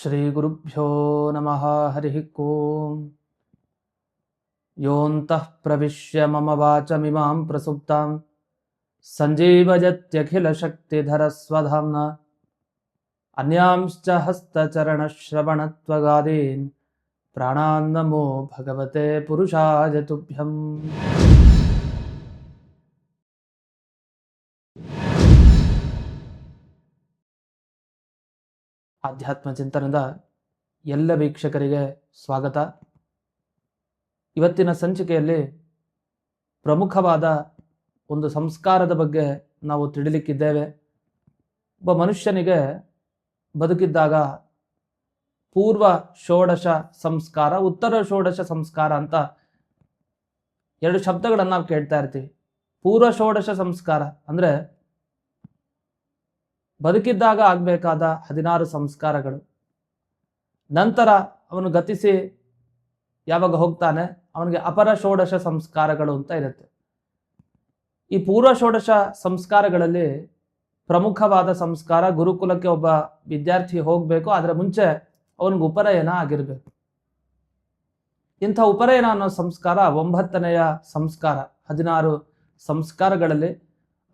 श्रीगुरुभ्यो नमः हरिः ओम् योऽन्तः प्रविश्य मम वाचमिमां प्रसुप्तां सञ्जीवयत्यखिलशक्तिधरस्वधाम्ना अन्यांश्च हस्तचरणश्रवणत्वगादीन् प्राणान्नमो भगवते पुरुषाय तुभ्यम् ಆಧ್ಯಾತ್ಮ ಚಿಂತನದ ಎಲ್ಲ ವೀಕ್ಷಕರಿಗೆ ಸ್ವಾಗತ. ಇವತ್ತಿನ ಸಂಚಿಕೆಯಲ್ಲಿ ಪ್ರಮುಖವಾದ ಒಂದು ಸಂಸ್ಕಾರದ ಬಗ್ಗೆ ನಾವು ತಿಳಿಲಿಕ್ಕಿದ್ದೇವೆ. ಒಬ್ಬ ಮನುಷ್ಯನಿಗೆ ಬದುಕಿದ್ದಾಗ ಪೂರ್ವ ಷೋಡಶ ಸಂಸ್ಕಾರ, ಉತ್ತರ ಷೋಡಶ ಸಂಸ್ಕಾರ ಅಂತ ಎರಡು ಶಬ್ದಗಳನ್ನು ನಾವು ಕೇಳ್ತಾ ಇರ್ತೀವಿ. ಪೂರ್ವ ಷೋಡಶ ಸಂಸ್ಕಾರ ಅಂದರೆ ಬದುಕಿದ್ದಾಗ ಆಗಬೇಕಾದ ಹದಿನಾರು ಸಂಸ್ಕಾರಗಳು. ನಂತರ ಅವನು ಗತಿಸಿ ಯಾವಾಗ ಹೋಗ್ತಾನೆ? ಅವನಿಗೆ ಅಪರ ಷೋಡಶ ಸಂಸ್ಕಾರಗಳು ಅಂತ ಇರುತ್ತೆ. ಈ ಪೂರ್ವ ಷೋಡಶ ಸಂಸ್ಕಾರಗಳಲ್ಲಿ ಪ್ರಮುಖವಾದ ಸಂಸ್ಕಾರ ಗುರುಕುಲಕ್ಕೆ ಒಬ್ಬ ವಿದ್ಯಾರ್ಥಿ ಹೋಗಬೇಕು ಅದರ ಮುಂಚೆ ಅವನಿಗೆ ಉಪನಯನ ಆಗಿರಬೇಕು. ಇಂಥ ಉಪನಯನ ಅನ್ನೋ ಸಂಸ್ಕಾರ ಒಂಬತ್ತನೆಯ ಸಂಸ್ಕಾರ, ಹದಿನಾರು ಸಂಸ್ಕಾರಗಳಲ್ಲಿ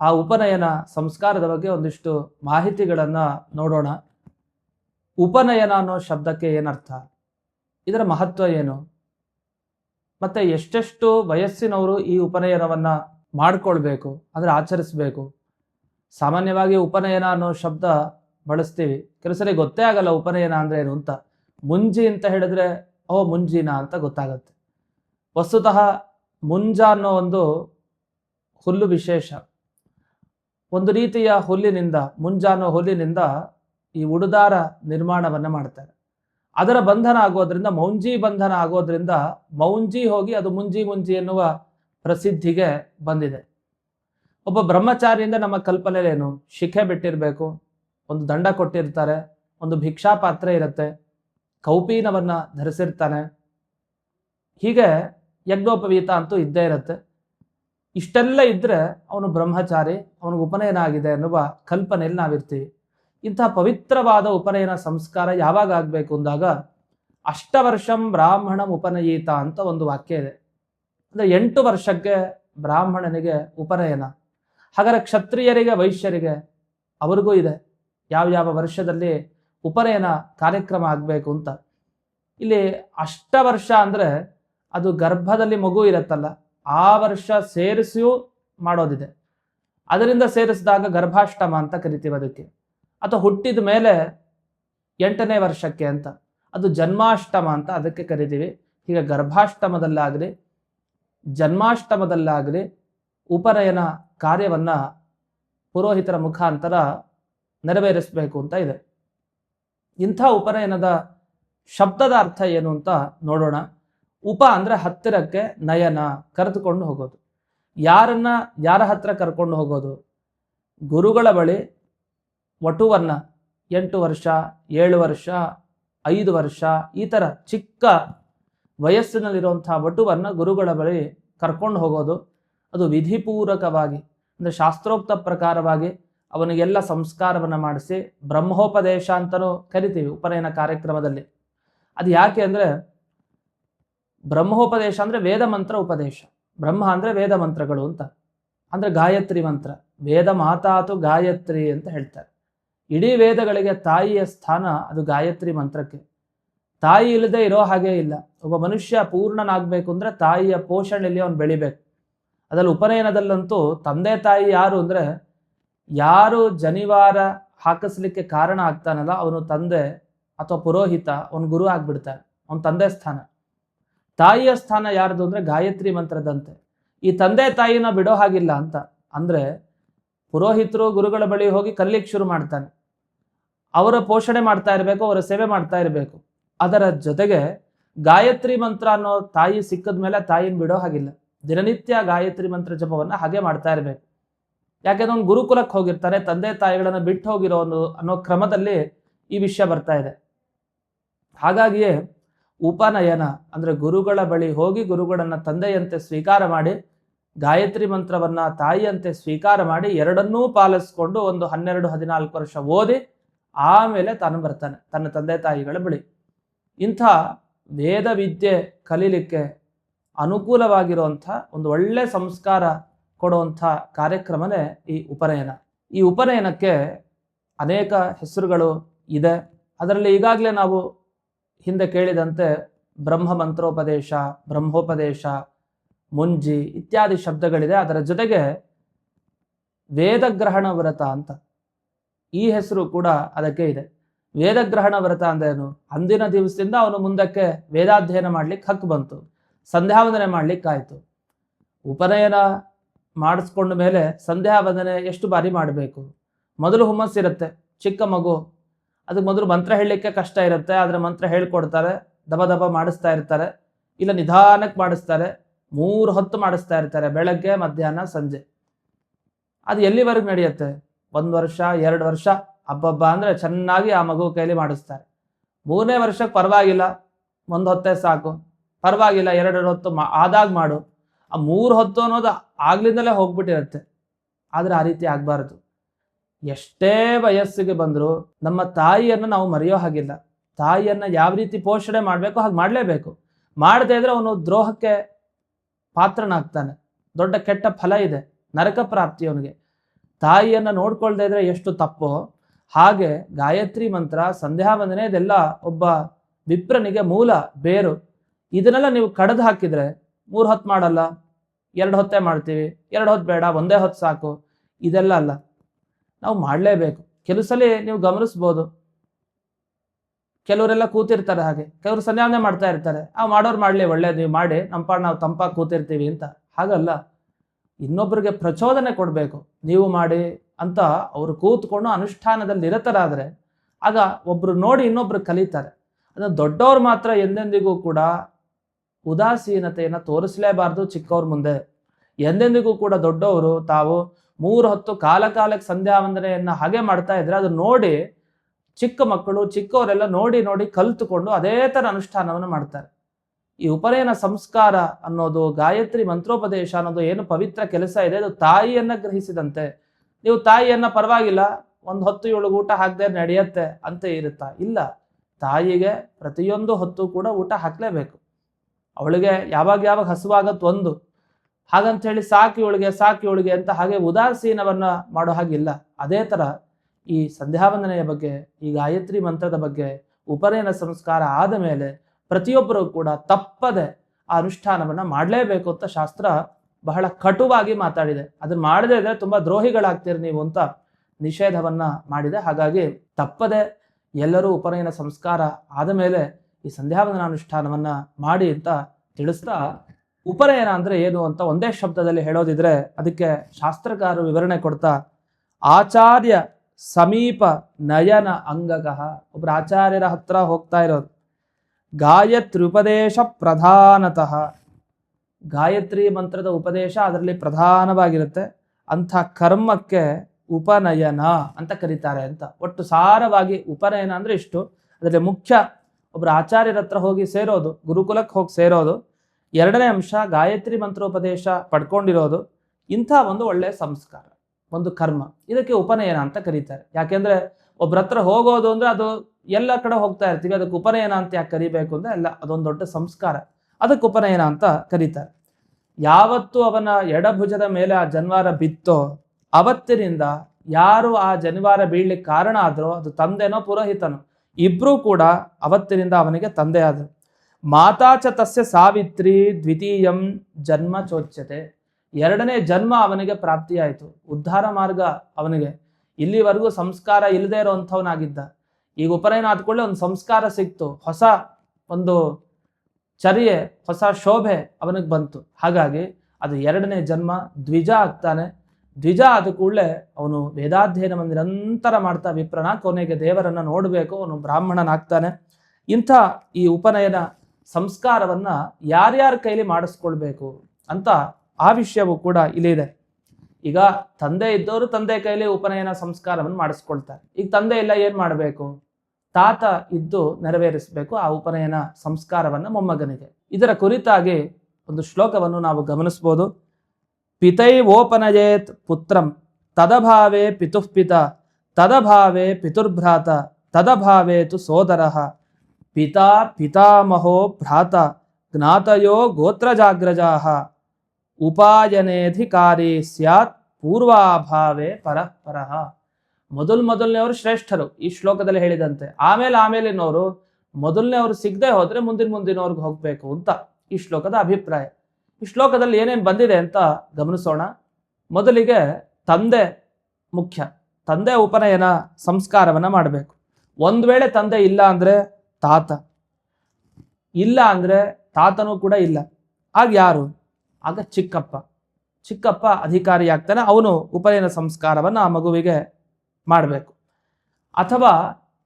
ಆ ಉಪನಯನ ಸಂಸ್ಕಾರದ ಬಗ್ಗೆ ಒಂದಿಷ್ಟು ಮಾಹಿತಿಗಳನ್ನು ನೋಡೋಣ. ಉಪನಯನ ಅನ್ನೋ ಶಬ್ದಕ್ಕೆ ಏನರ್ಥ? ಇದರ ಮಹತ್ವ ಏನು? ಮತ್ತೆ ಎಷ್ಟೆಷ್ಟು ವಯಸ್ಸಿನವರು ಈ ಉಪನಯನವನ್ನ ಮಾಡಿಕೊಳ್ಬೇಕು, ಅಂದರೆ ಆಚರಿಸ್ಬೇಕು? ಸಾಮಾನ್ಯವಾಗಿ ಉಪನಯನ ಅನ್ನೋ ಶಬ್ದ ಬಳಸ್ತೀವಿ. ಕೆಲವು ಸರಿ ಗೊತ್ತೇ ಆಗಲ್ಲ ಉಪನಯನ ಅಂದ್ರೆ ಏನು ಅಂತ. ಮುಂಜಿ ಅಂತ ಹೇಳಿದ್ರೆ, ಓ, ಮುಂಜಿನ ಅಂತ ಗೊತ್ತಾಗತ್ತೆ. ವಸ್ತುತಃ ಮುಂಜ ಅನ್ನೋ ಒಂದು ಹುಲ್ಲು ವಿಶೇಷ. ಒಂದು ರೀತಿಯ ಹುಲ್ಲಿನಿಂದ, ಮುಂಜಾನೋ ಹುಲ್ಲಿನಿಂದ ಈ ಉಡುದಾರ ನಿರ್ಮಾಣವನ್ನು ಮಾಡ್ತಾರೆ. ಅದರ ಬಂಧನ ಆಗೋದ್ರಿಂದ, ಮೌಂಜಿ ಬಂಧನ ಆಗೋದ್ರಿಂದ ಮೌಂಜಿ ಹೋಗಿ ಅದು ಮುಂಜಿ ಮುಂಜಿ ಎನ್ನುವ ಪ್ರಸಿದ್ಧಿಗೆ ಬಂದಿದೆ. ಒಬ್ಬ ಬ್ರಹ್ಮಚಾರಿಯಿಂದ ನಮ್ಮ ಕಲ್ಪನೆಯಲ್ಲೇನು ಶಿಖೆ ಬಿಟ್ಟಿರಬೇಕು, ಒಂದು ದಂಡ ಕೊಟ್ಟಿರ್ತಾರೆ, ಒಂದು ಭಿಕ್ಷಾ ಪಾತ್ರೆ ಇರುತ್ತೆ, ಕೌಪೀನವನ್ನ ಧರಿಸಿರ್ತಾನೆ. ಹೀಗೆ ಯಜ್ಞೋಪವೀತ ಅಂತೂ ಇದ್ದೇ ಇರುತ್ತೆ. ಇಷ್ಟೆಲ್ಲ ಇದ್ದರೆ ಅವನು ಬ್ರಹ್ಮಚಾರಿ, ಅವನಿಗೆ ಉಪನಯನ ಆಗಿದೆ ಅನ್ನುವ ಕಲ್ಪನೆಯಲ್ಲಿ ನಾವಿರ್ತೀವಿ. ಇಂತಹ ಪವಿತ್ರವಾದ ಉಪನಯನ ಸಂಸ್ಕಾರ ಯಾವಾಗ ಆಗಬೇಕು ಅಂದಾಗ, ಅಷ್ಟವರ್ಷಂ ಬ್ರಾಹ್ಮಣ ಉಪನಯಿತ ಅಂತ ಒಂದು ವಾಕ್ಯ ಇದೆ. ಅಂದ್ರೆ ಎಂಟು ವರ್ಷಕ್ಕೆ ಬ್ರಾಹ್ಮಣನಿಗೆ ಉಪನಯನ. ಹಾಗಾದ್ರೆ ಕ್ಷತ್ರಿಯರಿಗೆ, ವೈಶ್ಯರಿಗೆ ಅವ್ರಿಗೂ ಇದೆ. ಯಾವ ಯಾವ ವರ್ಷದಲ್ಲಿ ಉಪನಯನ ಕಾರ್ಯಕ್ರಮ ಆಗಬೇಕು ಅಂತ. ಇಲ್ಲಿ ಅಷ್ಟವರ್ಷ ಅಂದ್ರೆ ಅದು ಗರ್ಭದಲ್ಲಿ ಮಗು ಇರುತ್ತಲ್ಲ. ಆ ವರ್ಷ ಸೇರಿಸಿಯೂ ಮಾಡೋದಿದೆ. ಅದರಿಂದ ಸೇರಿಸಿದಾಗ ಗರ್ಭಾಷ್ಟಮ ಅಂತ ಕರಿತೀವಿ ಅದಕ್ಕೆ. ಅಥವಾ ಹುಟ್ಟಿದ ಮೇಲೆ ಎಂಟನೇ ವರ್ಷಕ್ಕೆ ಅಂತ. ಅದು ಜನ್ಮಾಷ್ಟಮ ಅಂತ ಅದಕ್ಕೆ ಕರಿತೀವಿ. ಹೀಗೆ ಗರ್ಭಾಷ್ಟಮದಲ್ಲಾಗಲಿ, ಜನ್ಮಾಷ್ಟಮದಲ್ಲಾಗಲಿ ಉಪನಯನ ಕಾರ್ಯವನ್ನ ಪುರೋಹಿತರ ಮುಖಾಂತರ ನೆರವೇರಿಸಬೇಕು ಅಂತ ಇದೆ. ಇಂಥ ಉಪನಯನದ ಶಬ್ದದ ಅರ್ಥ ಏನು ಅಂತ ನೋಡೋಣ. ಉಪ ಅಂದ್ರೆ ಹತ್ತಿರಕ್ಕೆ ನಯನ, ಕರೆದುಕೊಂಡು ಹೋಗೋದು. ಯಾರನ್ನ, ಯಾರ ಹತ್ರ ಕರ್ಕೊಂಡು ಹೋಗೋದು? ಗುರುಗಳ ಬಳಿ ವಟುವನ್ನ ಎಂಟು ವರ್ಷ, ಏಳು ವರ್ಷ, ಐದು ವರ್ಷ, ಈ ಥರ ಚಿಕ್ಕ ವಯಸ್ಸಿನಲ್ಲಿರುವಂಥ ವಟುವನ್ನು ಗುರುಗಳ ಬಳಿ ಕರ್ಕೊಂಡು ಹೋಗೋದು, ಅದು ವಿಧಿಪೂರ್ವಕವಾಗಿ ಅಂದರೆ ಶಾಸ್ತ್ರೋಕ್ತ ಪ್ರಕಾರವಾಗಿ ಅವನಿಗೆಲ್ಲ ಸಂಸ್ಕಾರವನ್ನು ಮಾಡಿಸಿ ಬ್ರಹ್ಮೋಪದೇಶ ಅಂತಲೂ ಕರಿತೀವಿ ಉಪನಯನ ಕಾರ್ಯಕ್ರಮದಲ್ಲಿ. ಅದು ಯಾಕೆ ಅಂದರೆ ಬ್ರಹ್ಮೋಪದೇಶ ಅಂದ್ರೆ ವೇದ ಮಂತ್ರ ಉಪದೇಶ. ಬ್ರಹ್ಮ ಅಂದ್ರೆ ವೇದ ಮಂತ್ರಗಳು ಅಂತ. ಅಂದ್ರೆ ಗಾಯತ್ರಿ ಮಂತ್ರ. ವೇದ ಮಾತಾತು ಗಾಯತ್ರಿ ಅಂತ ಹೇಳ್ತಾರೆ. ಇಡೀ ವೇದಗಳಿಗೆ ತಾಯಿಯ ಸ್ಥಾನ ಅದು ಗಾಯತ್ರಿ ಮಂತ್ರಕ್ಕೆ. ತಾಯಿ ಇಲ್ಲದೆ ಇರೋ ಹಾಗೆ ಇಲ್ಲ. ಒಬ್ಬ ಮನುಷ್ಯ ಪೂರ್ಣನಾಗಬೇಕು ಅಂದ್ರೆ ತಾಯಿಯ ಪೋಷಣೆಯಲ್ಲಿ ಅವನು ಬೆಳಿಬೇಕು. ಅದರಲ್ಲಿ ಉಪನಯನದಲ್ಲಂತೂ ತಂದೆ ತಾಯಿ ಯಾರು ಅಂದ್ರೆ ಯಾರು ಜನಿವಾರ ಹಾಕಿಸ್ಲಿಕ್ಕೆ ಕಾರಣ ಆಗ್ತಾನಲ್ಲ ಅವನು ತಂದೆ ಅಥವಾ ಪುರೋಹಿತ, ಅವನು ಗುರು ಆಗ್ಬಿಡ್ತಾನೆ. ಅವನ ತಂದೆ ಸ್ಥಾನ. ತಾಯಿಯ ಸ್ಥಾನ ಯಾರ್ದು ಅಂದ್ರೆ ಗಾಯತ್ರಿ ಮಂತ್ರದಂತೆ. ಈ ತಂದೆ ತಾಯಿನ ಬಿಡೋ ಹಾಗಿಲ್ಲ ಅಂತ. ಅಂದ್ರೆ ಪುರೋಹಿತರು ಗುರುಗಳ ಬಳಿ ಹೋಗಿ ಕಲಿಯಕ್ಕೆ ಶುರು ಮಾಡ್ತಾನೆ. ಅವರ ಪೋಷಣೆ ಮಾಡ್ತಾ ಇರಬೇಕು, ಅವರ ಸೇವೆ ಮಾಡ್ತಾ ಇರಬೇಕು. ಅದರ ಜೊತೆಗೆ ಗಾಯತ್ರಿ ಮಂತ್ರ ಅನ್ನೋ ತಾಯಿ ಸಿಕ್ಕದ ಮೇಲೆ ತಾಯಿನ ಬಿಡೋ ಹಾಗಿಲ್ಲ. ದಿನನಿತ್ಯ ಗಾಯತ್ರಿ ಮಂತ್ರ ಜಪವನ್ನ ಹಾಗೆ ಮಾಡ್ತಾ ಇರಬೇಕು. ಯಾಕೆಂದ್ರೆ ಅವ್ನು ಗುರುಕುಲಕ್ಕೆ ಹೋಗಿರ್ತಾರೆ ತಂದೆ ತಾಯಿಗಳನ್ನು ಬಿಟ್ಟು ಹೋಗಿರೋ ಒಂದು ಅನ್ನೋ ಕ್ರಮದಲ್ಲಿ ಈ ವಿಷಯ ಬರ್ತಾ ಇದೆ. ಹಾಗಾಗಿಯೇ ಉಪನಯನ, ಅಂದ್ರೆ ಗುರುಗಳ ಬಳಿ ಹೋಗಿ ಗುರುಗಳನ್ನ ತಂದೆಯಂತೆ ಸ್ವೀಕಾರ ಮಾಡಿ, ಗಾಯತ್ರಿ ಮಂತ್ರವನ್ನ ತಾಯಿಯಂತೆ ಸ್ವೀಕಾರ ಮಾಡಿ ಎರಡನ್ನೂ ಪಾಲಿಸ್ಕೊಂಡು ಒಂದು ಹನ್ನೆರಡು, ಹದಿನಾಲ್ಕು ವರ್ಷ ಓದಿ ಆಮೇಲೆ ತಾನು ಬರ್ತಾನೆ, ತನ್ನ ತಂದೆ ತಾಯಿಗಳ ಬಳಿ. ಇಂಥ ವೇದ ವಿದ್ಯೆ ಕಲೀಲಿಕ್ಕೆ ಅನುಕೂಲವಾಗಿರುವಂಥ ಒಂದು ಒಳ್ಳೆ ಸಂಸ್ಕಾರ ಕೊಡುವಂಥ ಕಾರ್ಯಕ್ರಮನೇ ಈ ಉಪನಯನ. ಈ ಉಪನಯನಕ್ಕೆ ಅನೇಕ ಹೆಸರುಗಳು ಇದೆ. ಅದರಲ್ಲಿ ಈಗಾಗಲೇ ನಾವು ಹಿಂದೆ ಕೇಳಿದಂತೆ ಬ್ರಹ್ಮ ಮಂತ್ರೋಪದೇಶ ಬ್ರಹ್ಮೋಪದೇಶ, ಮುಂಜಿ ಇತ್ಯಾದಿ ಶಬ್ದಗಳಿದೆ. ಅದರ ಜೊತೆಗೆ ವೇದಗ್ರಹಣ ವ್ರತ ಅಂತ ಈ ಹೆಸರು ಕೂಡ ಅದಕ್ಕೆ ಇದೆ. ವೇದಗ್ರಹಣ ವ್ರತ ಅಂದ್ರೇನು ಅಂದಿನ ದಿವಸದಿಂದ ಅವನು ಮುಂದಕ್ಕೆ ವೇದಾಧ್ಯಯನ ಮಾಡ್ಲಿಕ್ಕೆ ಹಕ್ಕು ಬಂತು, ಸಂಧ್ಯಾವಂದನೆ ವಂದನೆ ಆಯ್ತು ಉಪನಯನ ಮಾಡಿಸ್ಕೊಂಡ ಮೇಲೆ ಸಂಧ್ಯಾವಂದನೆ ಎಷ್ಟು ಬಾರಿ ಮಾಡಬೇಕು? ಮೊದಲು ಹುಮ್ಮಸ್ಸಿರುತ್ತೆ, ಚಿಕ್ಕ ಮಗು ಅದಕ್ಕೆ ಮೊದಲು ಮಂತ್ರ ಹೇಳಲಿಕ್ಕೆ ಕಷ್ಟ ಇರುತ್ತೆ, ಆದರೆ ಮಂತ್ರ ಹೇಳ್ಕೊಡ್ತಾರೆ, ದಬ ದಬ ಮಾಡಿಸ್ತಾ ಇರ್ತಾರೆ, ಇಲ್ಲ ನಿಧಾನಕ್ಕೆ ಮಾಡಿಸ್ತಾರೆ, ಮೂರು ಹೊತ್ತು ಮಾಡಿಸ್ತಾ ಇರ್ತಾರೆ, ಬೆಳಗ್ಗೆ, ಮಧ್ಯಾಹ್ನ, ಸಂಜೆ. ಅದು ಎಲ್ಲಿವರೆಗೂ ನಡೆಯುತ್ತೆ? ಒಂದು ವರ್ಷ, ಎರಡು ವರ್ಷ ಹಬ್ಬಬ್ಬ ಅಂದರೆ ಚೆನ್ನಾಗಿ ಆ ಮಗು ಕೈಲಿ ಮಾಡಿಸ್ತಾರೆ. ಮೂರನೇ ವರ್ಷಕ್ಕೆ ಪರವಾಗಿಲ್ಲ, ಒಂದು ಹೊತ್ತೇ ಸಾಕು. ಪರವಾಗಿಲ್ಲ, ಎರಡು ಹೊತ್ತು ಮಾ, ಆದಾಗ ಮಾಡು. ಆ ಮೂರು ಹೊತ್ತು ಅನ್ನೋದು ಆಗ್ಲಿಂದಲೇ ಹೋಗ್ಬಿಟ್ಟಿರುತ್ತೆ. ಆದರೆ ಆ ರೀತಿ ಆಗಬಾರ್ದು. ಎಷ್ಟೇ ವಯಸ್ಸಿಗೆ ಬಂದರೂ ನಮ್ಮ ತಾಯಿಯನ್ನು ನಾವು ಮರೆಯೋ ಹಾಗಿಲ್ಲ. ತಾಯಿಯನ್ನು ಯಾವ ರೀತಿ ಪೋಷಣೆ ಮಾಡಬೇಕು ಹಾಗೆ ಮಾಡಲೇಬೇಕು. ಮಾಡದೇ ಇದ್ರೆ ಅವನು ದ್ರೋಹಕ್ಕೆ ಪಾತ್ರನಾಗ್ತಾನೆ. ದೊಡ್ಡ ಕೆಟ್ಟ ಫಲ ಇದೆ, ನರಕ ಪ್ರಾಪ್ತಿ ಅವನಿಗೆ. ತಾಯಿಯನ್ನು ನೋಡ್ಕೊಳ್ದೇ ಇದ್ರೆ ಎಷ್ಟು ತಪ್ಪು ಹಾಗೆ ಗಾಯತ್ರಿ ಮಂತ್ರ, ಸಂಧ್ಯಾ ವಂದನೆ ಇದೆಲ್ಲ ಒಬ್ಬ ವಿಪ್ರನಿಗೆ ಮೂಲ, ಬೇರು. ಇದನ್ನೆಲ್ಲ ನೀವು ಕಡ್ದು ಹಾಕಿದ್ರೆ ಮೂರು ಹೊತ್ತು ಮಾಡಲ್ಲ, ಎರಡು ಹೊತ್ತೇ ಮಾಡ್ತೀವಿ, ಎರಡು ಹೊತ್ತು ಬೇಡ, ಒಂದೇ ಹೊತ್ತು ಸಾಕು. ಇದೆಲ್ಲ ಅಲ್ಲ. ನಾವು ಮಾಡಲೇಬೇಕು. ಕೆಲವು ಸಲ ನೀವು ಗಮನಿಸ್ಬೋದು. ಕೆಲವರೆಲ್ಲ ಕೂತಿರ್ತಾರೆ ಹಾಗೆ. ಕೆಲವರು ಸಂಧ್ಯಾವಂದನೆ ಮಾಡ್ತಾ ಇರ್ತಾರೆ. ಆ ಮಾಡೋರು ಮಾಡಲಿ, ಒಳ್ಳೇದು, ನೀವು ಮಾಡಿ. ನಮ್ಮ ನಾವು ತಂಪಾಗಿ ಕೂತಿರ್ತೀವಿ ಅಂತ. ಹಾಗಲ್ಲ. ಇನ್ನೊಬ್ಬರಿಗೆ ಪ್ರಚೋದನೆ ಕೊಡಬೇಕು. ನೀವು ಮಾಡಿ ಅಂತ ಅವರು ಕೂತ್ಕೊಂಡು ಅನುಷ್ಠಾನದಲ್ಲಿ ನಿರತರಾದರೆ ಆಗ ಒಬ್ಬರು ನೋಡಿ ಇನ್ನೊಬ್ರು ಕಲಿತಾರೆ. ಅದನ್ನು ದೊಡ್ಡವ್ರು ಮಾತ್ರ ಎಂದೆಂದಿಗೂ ಕೂಡ ಉದಾಸೀನತೆಯನ್ನು ತೋರಿಸಲೇಬಾರ್ದು ಚಿಕ್ಕವ್ರ ಮುಂದೆ. ಎಂದೆಂದಿಗೂ ಕೂಡ ದೊಡ್ಡವರು ತಾವು ಮೂರು ಹೊತ್ತು ಕಾಲ ಕಾಲಕ್ಕೆ ಸಂಧ್ಯಾ ವಂದನೆಯನ್ನು ಹಾಗೆ ಮಾಡ್ತಾ ಇದ್ರೆ ಅದು ನೋಡಿ ಚಿಕ್ಕ ಮಕ್ಕಳು, ಚಿಕ್ಕವರೆಲ್ಲ ನೋಡಿ ನೋಡಿ ಕಲ್ತುಕೊಂಡು ಅದೇ ಥರ ಅನುಷ್ಠಾನವನ್ನು ಮಾಡ್ತಾರೆ. ಈ ಉಪನಯನ ಸಂಸ್ಕಾರ ಅನ್ನೋದು, ಗಾಯತ್ರಿ ಮಂತ್ರೋಪದೇಶ ಅನ್ನೋದು ಏನು ಪವಿತ್ರ ಕೆಲಸ ಇದೆ, ಅದು ತಾಯಿಯನ್ನು ಗ್ರಹಿಸಿದಂತೆ. ನೀವು ತಾಯಿಯನ್ನು ಪರವಾಗಿಲ್ಲ, ಒಂದು ಹೊತ್ತು ಏಳು ಊಟ ಹಾಕದೆ ನಡೆಯುತ್ತೆ ಅಂತ ಇರುತ್ತಾ? ಇಲ್ಲ. ತಾಯಿಗೆ ಪ್ರತಿಯೊಂದು ಹೊತ್ತು ಕೂಡ ಊಟ ಹಾಕಲೇಬೇಕು. ಅವಳಿಗೆ ಯಾವಾಗ ಯಾವಾಗ ಹಸುವಾಗ ಒಂದು. ಹಾಗಂತ ಹೇಳಿ ಸಾಕಿ ಒಳಗೆ ಸಾಕಿ ಒಳಗೆ ಅಂತ ಹಾಗೆ ಉದಾಸೀನವನ್ನ ಮಾಡೋ ಹಾಗಿಲ್ಲ ಅದೇ ತರ ಈ ಸಂಧ್ಯಾವಂದನೆಯ ಬಗ್ಗೆ, ಈ ಗಾಯತ್ರಿ ಮಂತ್ರದ ಬಗ್ಗೆ, ಉಪನಯನ ಸಂಸ್ಕಾರ ಆದ ಮೇಲೆ ಪ್ರತಿಯೊಬ್ಬರು ಕೂಡ ತಪ್ಪದೆ ಆ ಅನುಷ್ಠಾನವನ್ನ ಮಾಡಲೇಬೇಕು ಅಂತ ಶಾಸ್ತ್ರ ಬಹಳ ಕಟುವಾಗಿ ಮಾತಾಡಿದೆ. ಅದನ್ನ ಮಾಡದೇ ಇದ್ರೆ ತುಂಬಾ ದ್ರೋಹಿಗಳಾಗ್ತೀರಿ ನೀವು ಅಂತ ನಿಷೇಧವನ್ನ ಮಾಡಿದೆ. ಹಾಗಾಗಿ ತಪ್ಪದೆ ಎಲ್ಲರೂ ಉಪನಯನ ಸಂಸ್ಕಾರ ಆದ ಮೇಲೆ ಈ ಸಂಧ್ಯಾವಂದನ ಅನುಷ್ಠಾನವನ್ನ ಮಾಡಿ ಅಂತ ತಿಳಿಸ್ತಾ ಉಪನಯನ ಅಂದರೆ ಏನು ಅಂತ ಒಂದೇ ಶಬ್ದದಲ್ಲಿ ಹೇಳೋದಿದ್ರೆ ಅದಕ್ಕೆ ಶಾಸ್ತ್ರಕಾರರು ವಿವರಣೆ ಕೊಡ್ತಾ, ಆಚಾರ್ಯ ಸಮೀಪ ನಯನ ಅಂಗಕಃ ಒಬ್ಬರು ಆಚಾರ್ಯರ ಹತ್ರ ಹೋಗ್ತಾ ಇರೋದು. ಗಾಯತ್ರಿ ಉಪದೇಶ ಪ್ರಧಾನತಃ. ಗಾಯತ್ರಿ ಮಂತ್ರದ ಉಪದೇಶ ಅದರಲ್ಲಿ ಪ್ರಧಾನವಾಗಿರುತ್ತೆ. ಅಂಥ ಕರ್ಮಕ್ಕೆ ಉಪನಯನ ಅಂತ ಕರೀತಾರೆ ಅಂತ. ಒಟ್ಟು ಸಾರವಾಗಿ ಉಪನಯನ ಅಂದರೆ ಇಷ್ಟು. ಅದರಲ್ಲಿ ಮುಖ್ಯ ಒಬ್ಬರು ಆಚಾರ್ಯರ ಹತ್ರ ಹೋಗಿ ಸೇರೋದು, ಗುರುಕುಲಕ್ಕೆ ಹೋಗಿ ಸೇರೋದು. ಎರಡನೇ ಅಂಶ ಗಾಯತ್ರಿ ಮಂತ್ರೋಪದೇಶ ಪಡ್ಕೊಂಡಿರೋದು ಇಂಥ ಒಂದು ಒಳ್ಳೆಯ ಸಂಸ್ಕಾರ, ಒಂದು ಕರ್ಮ. ಇದಕ್ಕೆ ಉಪನಯನ ಅಂತ ಕರೀತಾರೆ. ಯಾಕೆಂದ್ರೆ ಒಬ್ರ ಹತ್ರ ಹೋಗೋದು ಅಂದ್ರೆ ಅದು ಎಲ್ಲ ಕಡೆ ಹೋಗ್ತಾ ಇರ್ತೀವಿ. ಅದಕ್ಕೆ ಉಪನಯನ ಅಂತ ಯಾಕೆ ಕರಿಬೇಕು ಅಂದ್ರೆ ಎಲ್ಲ ಅದೊಂದು ದೊಡ್ಡ ಸಂಸ್ಕಾರ. ಅದಕ್ಕೆ ಉಪನಯನ ಅಂತ ಕರೀತಾರೆ. ಯಾವತ್ತು ಅವನ ಎಡಭುಜದ ಮೇಲೆ ಆ ಜನ್ವಾರ ಬಿತ್ತೋ ಅವತ್ತಿನಿಂದ ಯಾರು ಆ ಜನಿವಾರ ಬೀಳ್ಲಿಕ್ಕೆ ಕಾರಣ ಆದ್ರೋ ಅದು ತಂದೆನೋ ಪುರೋಹಿತನೋ, ಇಬ್ರು ಕೂಡ ಅವತ್ತಿನಿಂದ ಅವನಿಗೆ ತಂದೆ ಆದರು. ಮಾತಾಚ ತಸ್ಯ ಸಾವಿತ್ರಿ ದ್ವಿತೀಯಂ ಜನ್ಮ ಚೋಚ್ಯತೆ. ಎರಡನೇ ಜನ್ಮ ಅವನಿಗೆ ಪ್ರಾಪ್ತಿಯಾಯಿತು. ಉದ್ಧಾರ ಮಾರ್ಗ ಅವನಿಗೆ. ಇಲ್ಲಿವರೆಗೂ ಸಂಸ್ಕಾರ ಇಲ್ಲದೆ ಇರೋವಂಥವನಾಗಿದ್ದ. ಈಗ ಉಪನಯನ ಆದ್ಕೊಳ್ಳೆ ಒಂದು ಸಂಸ್ಕಾರ ಸಿಕ್ತು. ಹೊಸ ಒಂದು ಚರ್ಯೆ, ಹೊಸ ಶೋಭೆ ಅವನಿಗೆ ಬಂತು. ಹಾಗಾಗಿ ಅದು ಎರಡನೇ ಜನ್ಮ, ದ್ವಿಜ ಆಗ್ತಾನೆ. ದ್ವಿಜ ಆದ ಕೂಡಲೇ ಅವನು ವೇದಾಧ್ಯಯನವನ್ನು ನಿರಂತರ ಮಾಡ್ತಾ ವಿಪ್ರನ ಕೊನೆಗೆ ದೇವರನ್ನ ನೋಡಬೇಕು. ಅವನು ಬ್ರಾಹ್ಮಣನಾಗ್ತಾನೆ. ಇಂಥ ಈ ಉಪನಯನ ಸಂಸ್ಕಾರವನ್ನ ಯಾರ್ಯಾರ ಕೈಲಿ ಮಾಡಿಸ್ಕೊಳ್ಬೇಕು ಅಂತ ಆ ವಿಷಯವು ಕೂಡ ಇಲ್ಲಿದೆ ಈಗ ತಂದೆ ಇದ್ದವರು ತಂದೆ ಕೈಲಿ ಉಪನಯನ ಸಂಸ್ಕಾರವನ್ನು ಮಾಡಿಸ್ಕೊಳ್ತಾರೆ. ಈಗ ತಂದೆ ಇಲ್ಲ ಏನು ಮಾಡಬೇಕು? ತಾತ ಇದ್ದು ನೆರವೇರಿಸಬೇಕು, ಆ ಉಪನಯನ ಸಂಸ್ಕಾರವನ್ನ ಮೊಮ್ಮಗನಿಗೆ. ಇದರ ಕುರಿತಾಗಿ ಒಂದು ಶ್ಲೋಕವನ್ನು ನಾವು ಗಮನಿಸ್ಬೋದು. ಪಿತೈವೋಪನಯೇತ್ ಪುತ್ರಂ, ತದಭಾವೇ ಪಿತುಃ ತದಭಾವೇ ತದಭಾವೆ ಪಿತುರ್ಭ್ರಾತ ತದಭಾವೇತು ಸೋದರಃ. ಪಿತಾ ಪಿತಾಮಹೋ ಭ್ರಾತ ಜ್ಞಾತಯೋ ಗೋತ್ರಜಾಗ್ರಜಾಹ. ಉಪಾಯನೇಧಿಕಾರಿ ಸ್ಯಾತ್ ಪೂರ್ವಾಭಾವೆ ಪರಃಪರಃ. ಮೊದಲು ಮೊದಲನೇವರು ಶ್ರೇಷ್ಠರು ಈ ಶ್ಲೋಕದಲ್ಲಿ ಹೇಳಿದಂತೆ. ಆಮೇಲೆ ಆಮೇಲಿನವರು ಮೊದಲನೇವರು ಸಿಗದೆ ಹೋದರೆ ಮುಂದಿನ ಮುಂದಿನವ್ರಿಗೆ ಹೋಗಬೇಕು ಅಂತ ಈ ಶ್ಲೋಕದ ಅಭಿಪ್ರಾಯ. ಈ ಶ್ಲೋಕದಲ್ಲಿ ಏನೇನು ಬಂದಿದೆ ಅಂತ ಗಮನಿಸೋಣ. ಮೊದಲಿಗೆ ತಂದೆ ಮುಖ್ಯ. ತಂದೆ ಉಪನಯನ ಸಂಸ್ಕಾರವನ್ನ ಮಾಡಬೇಕು. ಒಂದ್ ವೇಳೆ ತಂದೆ ಇಲ್ಲ ಅಂದ್ರೆ ತಾತ. ಇಲ್ಲ ಅಂದ್ರೆ ತಾತನೂ ಕೂಡ ಇಲ್ಲ. ಆಗ ಯಾರು? ಆಗ ಚಿಕ್ಕಪ್ಪ. ಚಿಕ್ಕಪ್ಪ ಅಧಿಕಾರಿಯಾಗ್ತಾನೆ, ಅವನು ಉಪನಯನ ಸಂಸ್ಕಾರವನ್ನು ಆ ಮಗುವಿಗೆ ಮಾಡಬೇಕು. ಅಥವಾ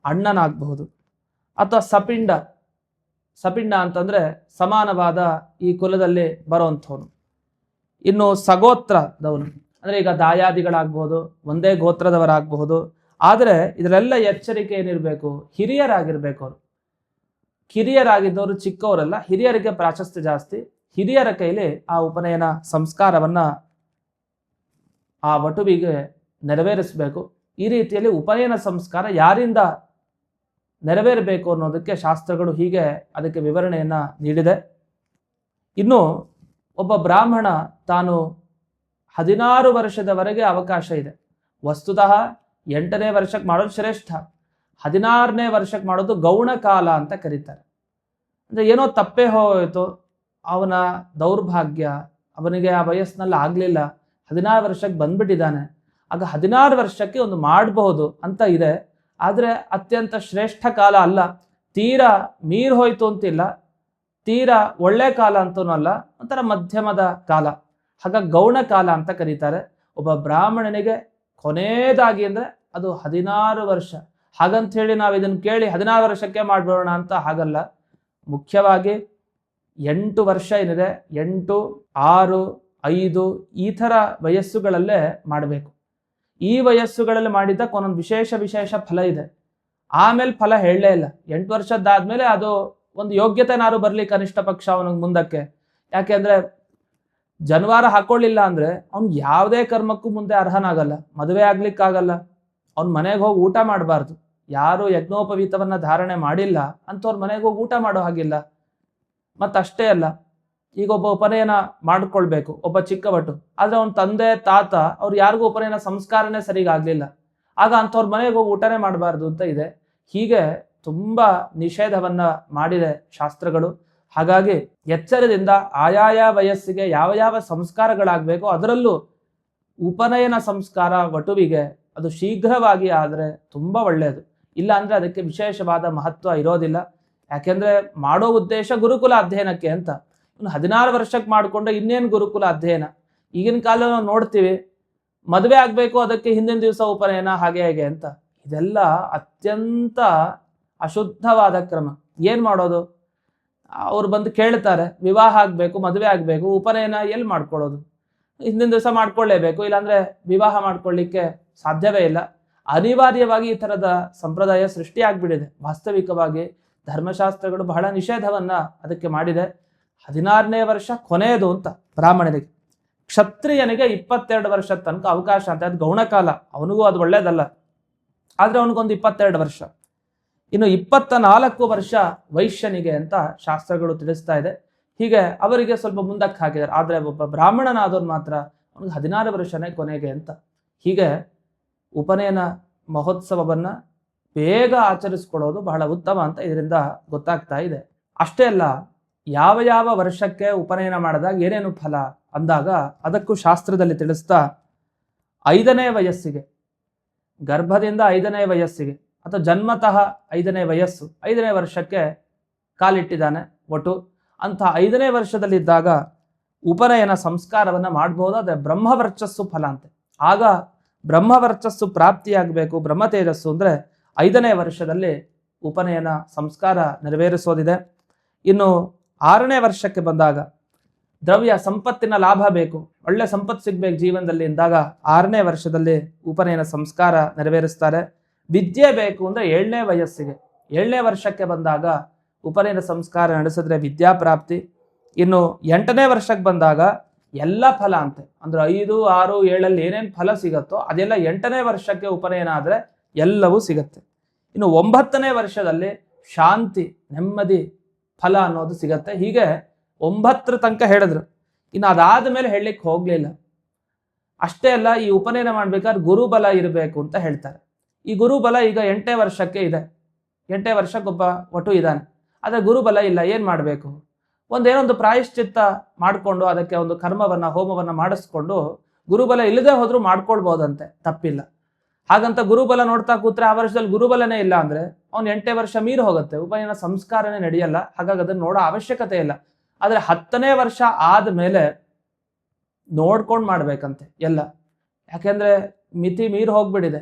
ಅಣ್ಣನಾಗಬಹುದು, ಅಥವಾ ಸಪಿಂಡ. ಸಪಿಂಡ ಅಂತಂದ್ರೆ ಸಮಾನವಾದ ಈ ಕುಲದಲ್ಲಿ ಬರುವಂಥವನು. ಇನ್ನು ಸಗೋತ್ರದವನು. ಅಂದ್ರೆ ಈಗ ದಾಯಾದಿಗಳಾಗ್ಬಹುದು, ಒಂದೇ ಗೋತ್ರದವರಾಗಬಹುದು, ಆದರೆ ಇದರೆಲ್ಲ ಎಚ್ಚರಿಕೆ ಏನಿರಬೇಕು? ಹಿರಿಯರಾಗಿರ್ಬೇಕು ಅವರು. ಕಿರಿಯರಾಗಿದ್ದವರು ಚಿಕ್ಕವರಲ್ಲ, ಹಿರಿಯರಿಗೆ ಪ್ರಾಶಸ್ತ್ಯ ಜಾಸ್ತಿ. ಹಿರಿಯರ ಕೈಲಿ ಆ ಉಪನಯನ ಸಂಸ್ಕಾರವನ್ನ ಆ ವಟುವಿಗೆ ನೆರವೇರಿಸಬೇಕು. ಈ ರೀತಿಯಲ್ಲಿ ಉಪನಯನ ಸಂಸ್ಕಾರ ಯಾರಿಂದ ನೆರವೇರಬೇಕು ಅನ್ನೋದಕ್ಕೆ ಶಾಸ್ತ್ರಗಳು ಹೀಗೆ ಅದಕ್ಕೆ ವಿವರಣೆಯನ್ನ ನೀಡಿದೆ. ಇನ್ನು ಒಬ್ಬ ಬ್ರಾಹ್ಮಣ ತಾನು ಹದಿನಾರು ವರ್ಷದವರೆಗೆ ಅವಕಾಶ ಇದೆ. ವಸ್ತುತಃ ಎಂಟನೇ ವರ್ಷಕ್ಕೆ ಮಾಡೋದು ಶ್ರೇಷ್ಠ. ಹದಿನಾರನೇ ವರ್ಷಕ್ಕೆ ಮಾಡೋದು ಗೌಣ ಕಾಲ ಅಂತ ಕರೀತಾರೆ. ಅಂದರೆ ಏನೋ ತಪ್ಪೇ ಹೋಯಿತು, ಅವನ ದೌರ್ಭಾಗ್ಯ, ಅವನಿಗೆ ಆ ವಯಸ್ಸಿನಲ್ಲಿ ಆಗಲಿಲ್ಲ, ಹದಿನಾರು ವರ್ಷಕ್ಕೆ ಬಂದ್ಬಿಟ್ಟಿದ್ದಾನೆ, ಆಗ ಹದಿನಾರು ವರ್ಷಕ್ಕೆ ಒಂದು ಮಾಡಬಹುದು ಅಂತ ಇದೆ, ಆದರೆ ಅತ್ಯಂತ ಶ್ರೇಷ್ಠ ಕಾಲ ಅಲ್ಲ, ತೀರ ಮೀರ್ ಹೋಯ್ತು ಅಂತಿಲ್ಲ, ತೀರ ಒಳ್ಳೆ ಕಾಲ ಅಂತೂ ಅಲ್ಲ, ಒಂಥರ ಮಧ್ಯಮದ ಕಾಲ. ಹಾಗ ಗೌಣ ಕಾಲ ಅಂತ ಕರೀತಾರೆ. ಒಬ್ಬ ಬ್ರಾಹ್ಮಣನಿಗೆ ಕೊನೆಯದಾಗಿ ಅಂದರೆ ಅದು ಹದಿನಾರು ವರ್ಷ. ಹಾಗಂತ ಹೇಳಿ ನಾವು ಇದನ್ನು ಕೇಳಿ ಹದಿನಾರು ವರ್ಷಕ್ಕೆ ಮಾಡ್ಬಿಡೋಣ ಅಂತ ಹಾಗಲ್ಲ. ಮುಖ್ಯವಾಗಿ ಎಂಟು ವರ್ಷ ಏನಿದೆ? ಎಂಟು, ಆರು, ಐದು ಈ ಥರ ವಯಸ್ಸುಗಳಲ್ಲೇ ಮಾಡಬೇಕು. ಈ ವಯಸ್ಸುಗಳಲ್ಲಿ ಮಾಡಿದ್ದಕ್ಕೆ ಒಂದೊಂದು ವಿಶೇಷ ವಿಶೇಷ ಫಲ ಇದೆ. ಆಮೇಲೆ ಫಲ ಹೇಳಲೇ ಇಲ್ಲ. ಎಂಟು ವರ್ಷದ್ದಾದ್ಮೇಲೆ ಅದು ಒಂದು ಯೋಗ್ಯತೆನಾರು ಬರಲಿ ಕನಿಷ್ಠ ಪಕ್ಷ ಅವನಿಗೆ ಮುಂದಕ್ಕೆ. ಯಾಕೆಂದರೆ ಜನವಾರ ಹಾಕೊಳ್ಳಿಲ್ಲ ಅಂದ್ರೆ ಅವ್ನು ಯಾವುದೇ ಕರ್ಮಕ್ಕೂ ಮುಂದೆ ಅರ್ಹನಾಗಲ್ಲ. ಮದುವೆ ಆಗ್ಲಿಕ್ಕಾಗಲ್ಲ. ಅವ್ನ ಮನೆಗೆ ಹೋಗಿ ಊಟ ಮಾಡಬಾರ್ದು. ಯಾರು ಯಜ್ಞೋಪವೀತವನ್ನ ಧಾರಣೆ ಮಾಡಿಲ್ಲ, ಅಂಥವ್ರ ಮನೆಗೆ ಹೋಗಿ ಊಟ ಮಾಡೋ ಹಾಗಿಲ್ಲ. ಮತ್ತಷ್ಟೇ ಅಲ್ಲ, ಈಗ ಒಬ್ಬ ಉಪನಯನ ಮಾಡ್ಕೊಳ್ಬೇಕು, ಒಬ್ಬ ಚಿಕ್ಕ ಭಟ್ಟು ಆದ್ರೆ ಅವನ ತಂದೆ, ತಾತ, ಅವ್ರು ಯಾರಿಗೂ ಉಪನಯನ ಸಂಸ್ಕಾರನೇ ಸರಿಗಾಗಲಿಲ್ಲ. ಆಗ ಅಂಥವ್ರ ಮನೆಗೆ ಹೋಗಿ ಊಟನೇ ಮಾಡಬಾರ್ದು ಅಂತ ಇದೆ. ಹೀಗೆ ತುಂಬಾ ನಿಷೇಧವನ್ನು ಮಾಡಿದೆ ಶಾಸ್ತ್ರಗಳು. ಹಾಗಾಗಿ ಎಚ್ಚರದಿಂದ ಆಯಾಯ ವಯಸ್ಸಿಗೆ ಯಾವ ಯಾವ ಸಂಸ್ಕಾರಗಳಾಗಬೇಕು ಅದರಲ್ಲೂ ಉಪನಯನ ಸಂಸ್ಕಾರ, ವಟುವಿಗೆ ಅದು ಶೀಘ್ರವಾಗಿ ಆದರೆ ತುಂಬ ಒಳ್ಳೆಯದು ಇಲ್ಲ ಅಂದರೆ ಅದಕ್ಕೆ ವಿಶೇಷವಾದ ಮಹತ್ವ ಇರೋದಿಲ್ಲ. ಯಾಕೆಂದರೆ ಮಾಡೋ ಉದ್ದೇಶ ಗುರುಕುಲ ಅಧ್ಯಯನಕ್ಕೆ ಅಂತ. ಇನ್ನು ಹದಿನಾರು ವರ್ಷಕ್ಕೆ ಮಾಡಿಕೊಂಡ್ರೆ ಇನ್ನೇನು ಗುರುಕುಲ ಅಧ್ಯಯನ? ಈಗಿನ ಕಾಲ ನಾವು ನೋಡ್ತೀವಿ, ಮದುವೆ ಆಗಬೇಕು, ಅದಕ್ಕೆ ಹಿಂದಿನ ದಿವಸ ಉಪನಯನ, ಹಾಗೆ ಹೇಗೆ ಅಂತ. ಇದೆಲ್ಲ ಅತ್ಯಂತ ಅಶುದ್ಧವಾದ ಕ್ರಮ. ಏನು ಮಾಡೋದು? ಅವ್ರು ಬಂದು ಕೇಳ್ತಾರೆ, ವಿವಾಹ ಆಗಬೇಕು, ಮದುವೆ ಆಗಬೇಕು, ಉಪನಯನ ಎಲ್ಲಿ ಮಾಡ್ಕೊಳ್ಳೋದು? ಹಿಂದಿನ ದಿವಸ ಮಾಡ್ಕೊಳ್ಳೇಬೇಕು, ಇಲ್ಲಾಂದರೆ ವಿವಾಹ ಮಾಡ್ಕೊಳ್ಳಿಕ್ಕೆ ಸಾಧ್ಯವೇ ಇಲ್ಲ. ಅನಿವಾರ್ಯವಾಗಿ ಈ ಥರದ ಸಂಪ್ರದಾಯ ಸೃಷ್ಟಿಯಾಗ್ಬಿಟ್ಟಿದೆ ವಾಸ್ತವಿಕವಾಗಿ ಧರ್ಮಶಾಸ್ತ್ರಗಳು ಬಹಳ ನಿಷೇಧವನ್ನ ಅದಕ್ಕೆ ಮಾಡಿದೆ. ಹದಿನಾರನೇ ವರ್ಷ ಕೊನೆಯದು ಅಂತ ಬ್ರಾಹ್ಮಣನಿಗೆ ಕ್ಷತ್ರಿಯನಿಗೆ ಇಪ್ಪತ್ತೆರಡು ವರ್ಷದ ತನಕ ಅವಕಾಶ ಅಂತ, ಅದು ಗೌಣಕಾಲ ಅವನಿಗೂ ಅದು ಒಳ್ಳೇದಲ್ಲ. ಆದ್ರೆ ಅವನಿಗೊಂದು ಇಪ್ಪತ್ತೆರಡು ವರ್ಷ. ಇನ್ನು ಇಪ್ಪತ್ತ ನಾಲ್ಕು ವರ್ಷ ವೈಶ್ಯನಿಗೆ ಅಂತ ಶಾಸ್ತ್ರಗಳು ತಿಳಿಸ್ತಾ ಇದೆ. ಹೀಗೆ ಅವರಿಗೆ ಸ್ವಲ್ಪ ಮುಂದಕ್ಕೆ ಹಾಕಿದ್ದಾರೆ ಆದ್ರೆ ಒಬ್ಬ ಬ್ರಾಹ್ಮಣನಾದವ್ರು ಮಾತ್ರ ಅವನಿಗೆ ಹದಿನಾರು ವರ್ಷನೇ ಕೊನೆಗೆ ಅಂತ. ಹೀಗೆ ಉಪನಯನ ಮಹೋತ್ಸವವನ್ನು ಬೇಗ ಆಚರಿಸ್ಕೊಳ್ಳೋದು ಬಹಳ ಉತ್ತಮ ಅಂತ ಇದರಿಂದ ಗೊತ್ತಾಗ್ತಾ ಇದೆ. ಅಷ್ಟೇ ಅಲ್ಲ, ಯಾವ ಯಾವ ವರ್ಷಕ್ಕೆ ಉಪನಯನ ಮಾಡಿದಾಗ ಏನೇನು ಫಲ ಅಂದಾಗ ಅದಕ್ಕೂ ಶಾಸ್ತ್ರದಲ್ಲಿ ತಿಳಿಸ್ತಾ ಐದನೇ ವಯಸ್ಸಿಗೆ, ಗರ್ಭದಿಂದ ಐದನೇ ವಯಸ್ಸಿಗೆ ಅಥವಾ ಜನ್ಮತಃ ಐದನೇ ವಯಸ್ಸು, ಐದನೇ ವರ್ಷಕ್ಕೆ ಕಾಲಿಟ್ಟಿದ್ದಾನೆ ಒಟ್ಟು. ಅಂತ ಐದನೇ ವರ್ಷದಲ್ಲಿದ್ದಾಗ ಉಪನಯನ ಸಂಸ್ಕಾರವನ್ನ ಮಾಡಬಹುದು ಅದೇ ಬ್ರಹ್ಮವರ್ಚಸ್ಸು ಫಲ ಅಂತೆ. ಆಗ ಬ್ರಹ್ಮವರ್ಚಸ್ಸು ಪ್ರಾಪ್ತಿಯಾಗಬೇಕು, ಬ್ರಹ್ಮ ತೇಜಸ್ಸು ಅಂದರೆ ಐದನೇ ವರ್ಷದಲ್ಲಿ ಉಪನಯನ ಸಂಸ್ಕಾರ ನೆರವೇರಿಸೋದಿದೆ. ಇನ್ನು ಆರನೇ ವರ್ಷಕ್ಕೆ ಬಂದಾಗ ದ್ರವ್ಯ ಸಂಪತ್ತಿನ ಲಾಭ ಬೇಕು, ಒಳ್ಳೆ ಸಂಪತ್ತು ಸಿಗ್ಬೇಕು ಜೀವನದಲ್ಲಿ ಎಂದಾಗ ಆರನೇ ವರ್ಷದಲ್ಲಿ ಉಪನಯನ ಸಂಸ್ಕಾರ ನೆರವೇರಿಸ್ತಾರೆ. ವಿದ್ಯೆ ಬೇಕು ಅಂದ್ರೆ ಏಳನೇ ವಯಸ್ಸಿಗೆ, ಏಳನೇ ವರ್ಷಕ್ಕೆ ಬಂದಾಗ ಉಪನಯನ ಸಂಸ್ಕಾರ ನಡೆಸಿದ್ರೆ ವಿದ್ಯಾಪ್ರಾಪ್ತಿ. ಇನ್ನು ಎಂಟನೇ ವರ್ಷಕ್ಕೆ ಬಂದಾಗ ಎಲ್ಲ ಫಲ ಅಂತೆ. ಅಂದ್ರೆ ಐದು, ಆರು, ಏಳಲ್ಲಿ ಏನೇನು ಫಲ ಸಿಗುತ್ತೋ ಅದೆಲ್ಲ ಎಂಟನೇ ವರ್ಷಕ್ಕೆ ಉಪನಯನ ಆದ್ರೆ ಎಲ್ಲವೂ ಸಿಗತ್ತೆ. ಇನ್ನು ಒಂಬತ್ತನೇ ವರ್ಷದಲ್ಲಿ ಶಾಂತಿ, ನೆಮ್ಮದಿ, ಫಲ ಅನ್ನೋದು ಸಿಗತ್ತೆ. ಹೀಗೆ ಒಂಬತ್ತರ ತನಕ ಹೇಳಿದ್ರು. ಇನ್ನು ಅದಾದ ಮೇಲೆ ಹೇಳಲಿಕ್ಕೆ ಹೋಗ್ಲಿಲ್ಲ. ಅಷ್ಟೇ ಅಲ್ಲ, ಈ ಉಪನಯನ ಮಾಡ್ಬೇಕಾದ್ರೆ ಗುರುಬಲ ಇರಬೇಕು ಅಂತ ಹೇಳ್ತಾರೆ. ಈ ಗುರುಬಲ ಈಗ ಎಂಟೇ ವರ್ಷಕ್ಕೆ ಇದೆ. ಎಂಟೇ ವರ್ಷಕ್ಕೊಬ್ಬ ಒಟ್ಟು ಇದ್ದಾನೆ. ಆದರೆ ಗುರುಬಲ ಇಲ್ಲ, ಏನು ಮಾಡಬೇಕು? ಒಂದೇನೊಂದು ಪ್ರಾಯಶ್ಚಿತ್ತ ಮಾಡಿಕೊಂಡು ಅದಕ್ಕೆ ಒಂದು ಕರ್ಮವನ್ನು, ಹೋಮವನ್ನು ಮಾಡಿಸ್ಕೊಂಡು ಗುರುಬಲ ಇಲ್ಲದೆ ಹೋದರೂ ಮಾಡ್ಕೊಳ್ಬೋದಂತೆ, ತಪ್ಪಿಲ್ಲ. ಹಾಗಂತ ಗುರುಬಲ ನೋಡ್ತಾ ಕೂತ್ರೆ ಆ ವರ್ಷದಲ್ಲಿ ಗುರುಬಲನೇ ಇಲ್ಲ ಅಂದರೆ ಅವ್ನು ಎಂಟೇ ವರ್ಷ ಮೀರಿ ಹೋಗುತ್ತೆ, ಉಪನಯನ ಸಂಸ್ಕಾರನೇ ನಡೆಯಲ್ಲ, ಹಾಗಾಗಿ ಅದನ್ನು ನೋಡೋ ಅವಶ್ಯಕತೆ ಇಲ್ಲ. ಆದರೆ ಹತ್ತನೇ ವರ್ಷ ಆದ ಮೇಲೆ ನೋಡ್ಕೊಂಡು ಮಾಡಬೇಕಂತೆ, ಎಲ್ಲ. ಯಾಕೆಂದ್ರೆ ಮಿತಿ ಮೀರಿ ಹೋಗ್ಬಿಟ್ಟಿದೆ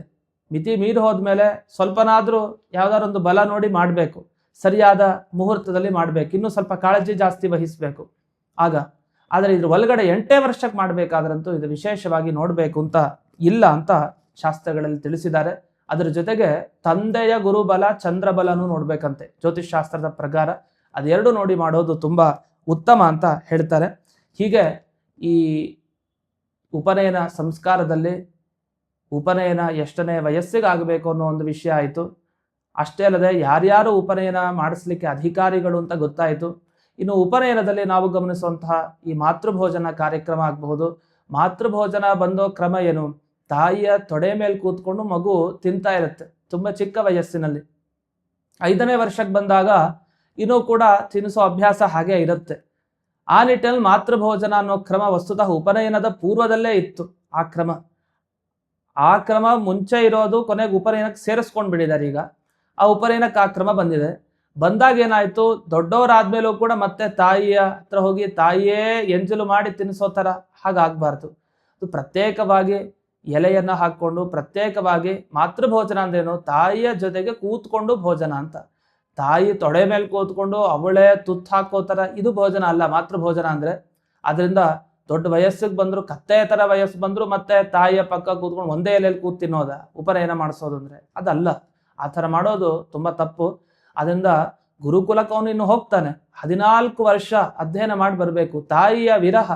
ಮಿತಿ ಮೀರಿ ಹೋದ್ಮೇಲೆ ಸ್ವಲ್ಪನಾದರೂ ಯಾವ್ದಾದ್ರು ಒಂದು ಬಲ ನೋಡಿ ಮಾಡಬೇಕು. ಸರಿಯಾದ ಮುಹೂರ್ತದಲ್ಲಿ ಮಾಡಬೇಕು. ಇನ್ನೂ ಸ್ವಲ್ಪ ಕಾಳಜಿ ಜಾಸ್ತಿ ವಹಿಸಬೇಕು. ಆಗ, ಆದರೆ ಇದ್ರ ಒಳಗಡೆ ಎಂಟೇ ವರ್ಷಕ್ಕೆ ಮಾಡಬೇಕಾದ್ರಂತೂ ಇದು ವಿಶೇಷವಾಗಿ ನೋಡಬೇಕು ಅಂತ ಇಲ್ಲ ಅಂತ ಶಾಸ್ತ್ರಗಳಲ್ಲಿ ತಿಳಿಸಿದ್ದಾರೆ. ಅದರ ಜೊತೆಗೆ ತಂದೆಯ ಗುರುಬಲ ಚಂದ್ರಬಲನೂ ನೋಡ್ಬೇಕಂತೆ. ಜ್ಯೋತಿಷ್ ಶಾಸ್ತ್ರದ ಪ್ರಕಾರ ಅದೆರಡು ನೋಡಿ ಮಾಡೋದು ತುಂಬಾ ಉತ್ತಮ ಅಂತ ಹೇಳ್ತಾರೆ. ಹೀಗೆ ಈ ಉಪನಯನ ಸಂಸ್ಕಾರದಲ್ಲಿ ಉಪನಯನ ಎಷ್ಟನೇ ವಯಸ್ಸಿಗೆ ಆಗಬೇಕು ಅನ್ನೋ ಒಂದು ವಿಷಯ ಆಯಿತು. ಅಷ್ಟೇ ಅಲ್ಲದೆ ಯಾರ್ಯಾರು ಉಪನಯನ ಮಾಡಿಸ್ಲಿಕ್ಕೆ ಅಧಿಕಾರಿಗಳು ಅಂತ ಗೊತ್ತಾಯಿತು. ಇನ್ನು ಉಪನಯನದಲ್ಲಿ ನಾವು ಗಮನಿಸುವಂತಹ ಈ ಮಾತೃಭೋಜನ ಕಾರ್ಯಕ್ರಮ ಆಗಬಹುದು. ಮಾತೃಭೋಜನ ಬಂದೋ ಕ್ರಮ ಏನು? ತಾಯಿಯ ತೊಡೆ ಮೇಲೆ ಕೂತ್ಕೊಂಡು ಮಗು ತಿಂತಾ ಇರುತ್ತೆ, ತುಂಬಾ ಚಿಕ್ಕ ವಯಸ್ಸಿನಲ್ಲಿ. ಐದನೇ ವರ್ಷಕ್ಕೆ ಬಂದಾಗ ಇನ್ನೂ ಕೂಡ ತಿನ್ನಿಸೋ ಅಭ್ಯಾಸ ಹಾಗೆ ಇರುತ್ತೆ. ಆ ನಿಟ್ಟಿನಲ್ಲಿ ಮಾತೃಭೋಜನ ಅನ್ನೋ ಕ್ರಮ ವಸ್ತುತಃ ಉಪನಯನದ ಪೂರ್ವದಲ್ಲೇ ಇತ್ತು, ಆ ಕ್ರಮ. ಆ ಕ್ರಮ ಮುಂಚೆ ಇರೋದು ಕೊನೆಗೆ ಉಪನಯನಕ್ಕೆ ಸೇರಿಸ್ಕೊಂಡು ಬಿಡಿದ್ದಾರೆ ಈಗ. ಆ ಉಪನಯನಕ್ಕೆ ಆ ಕ್ರಮ ಬಂದಿದೆ. ಬಂದಾಗ ಏನಾಯ್ತು? ದೊಡ್ಡವರಾದ್ಮೇಲೂ ಕೂಡ ಮತ್ತೆ ತಾಯಿಯ ಹತ್ರ ಹೋಗಿ ತಾಯಿಯೇ ಎಂಜಲು ಮಾಡಿ ತಿನ್ನಿಸೋ ಥರ ಹಾಗಾಗಬಾರ್ದು. ಅದು ಪ್ರತ್ಯೇಕವಾಗಿ ಎಲೆಯನ್ನ ಹಾಕೊಂಡು ಪ್ರತ್ಯೇಕವಾಗಿ ಮಾತೃಭೋಜನ ಅಂದ್ರೇನು? ತಾಯಿಯ ಜೊತೆಗೆ ಕೂತ್ಕೊಂಡು ಭೋಜನ ಅಂತ. ತಾಯಿ ತೊಡೆ ಮೇಲೆ ಕೂತ್ಕೊಂಡು ಅವಳೇ ತುತ್ತು ಹಾಕೋ ಥರ ಇದು ಭೋಜನ ಅಲ್ಲ, ಮಾತೃಭೋಜನ ಅಂದ್ರೆ. ಅದರಿಂದ ದೊಡ್ಡ ವಯಸ್ಸಿಗೆ ಬಂದರೂ ಕತ್ತೆಯ ಥರ ವಯಸ್ಸು ಬಂದರೂ ಮತ್ತೆ ತಾಯಿಯ ಪಕ್ಕ ಕೂತ್ಕೊಂಡು ಒಂದೇ ಎಲೆಯಲ್ಲಿ ಕೂತ್ ತಿನ್ನೋದ? ಉಪನಯನ ಮಾಡಿಸೋದು ಅಂದ್ರೆ. ಅದಲ್ಲ. ಆ ಥರ ಮಾಡೋದು ತುಂಬಾ ತಪ್ಪು. ಅದರಿಂದ ಗುರುಕುಲಕ್ಕೆ ಅವನು ಇನ್ನು ಹೋಗ್ತಾನೆ. ಹದಿನಾಲ್ಕು ವರ್ಷ ಅಧ್ಯಯನ ಮಾಡಿ ಬರಬೇಕು. ತಾಯಿಯ ವಿರಹ.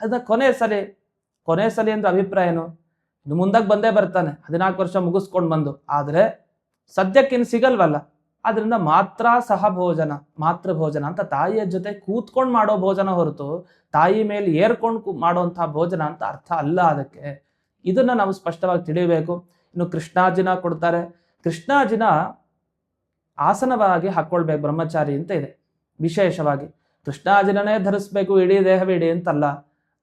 ಅದನ್ನ ಕೊನೆ ಸಲಿ ಕೊನೆ ಸಲಿ ಅಂದ್ರೆ ಅಭಿಪ್ರಾಯ ಏನು? ಇನ್ನು ಮುಂದಕ್ಕೆ ಬಂದೇ ಬರ್ತಾನೆ. ಹದಿನಾಲ್ಕು ವರ್ಷ ಮುಗಿಸ್ಕೊಂಡು ಬಂದು. ಆದರೆ ಸದ್ಯಕ್ಕಿನ್ನು ಸಿಗಲ್ವಲ್ಲ. ಆದ್ರಿಂದ ಮಾತ್ರ ಸಹ ಭೋಜನ, ಮಾತೃ ಭೋಜನ ಅಂತ ತಾಯಿಯ ಜೊತೆ ಕೂತ್ಕೊಂಡು ಮಾಡೋ ಭೋಜನ ಹೊರತು ತಾಯಿ ಮೇಲೆ ಏರ್ಕೊಂಡು ಮಾಡುವಂತಹ ಭೋಜನ ಅಂತ ಅರ್ಥ ಅಲ್ಲ ಅದಕ್ಕೆ. ಇದನ್ನ ನಾವು ಸ್ಪಷ್ಟವಾಗಿ ತಿಳಿಯಬೇಕು. ಇನ್ನು ಕೃಷ್ಣಾಜಿನ ಕೊಡ್ತಾರೆ. ಕೃಷ್ಣಾಜಿನ ಆಸನವಾಗಿ ಹಾಕ್ಕೊಳ್ಬೇಕು ಬ್ರಹ್ಮಚಾರಿ ಅಂತ ಇದೆ, ವಿಶೇಷವಾಗಿ. ಕೃಷ್ಣಾಜಿನೇ ಧರಿಸ್ಬೇಕು, ಇಡೀ ದೇಹವಿಡಿ ಅಂತಲ್ಲ.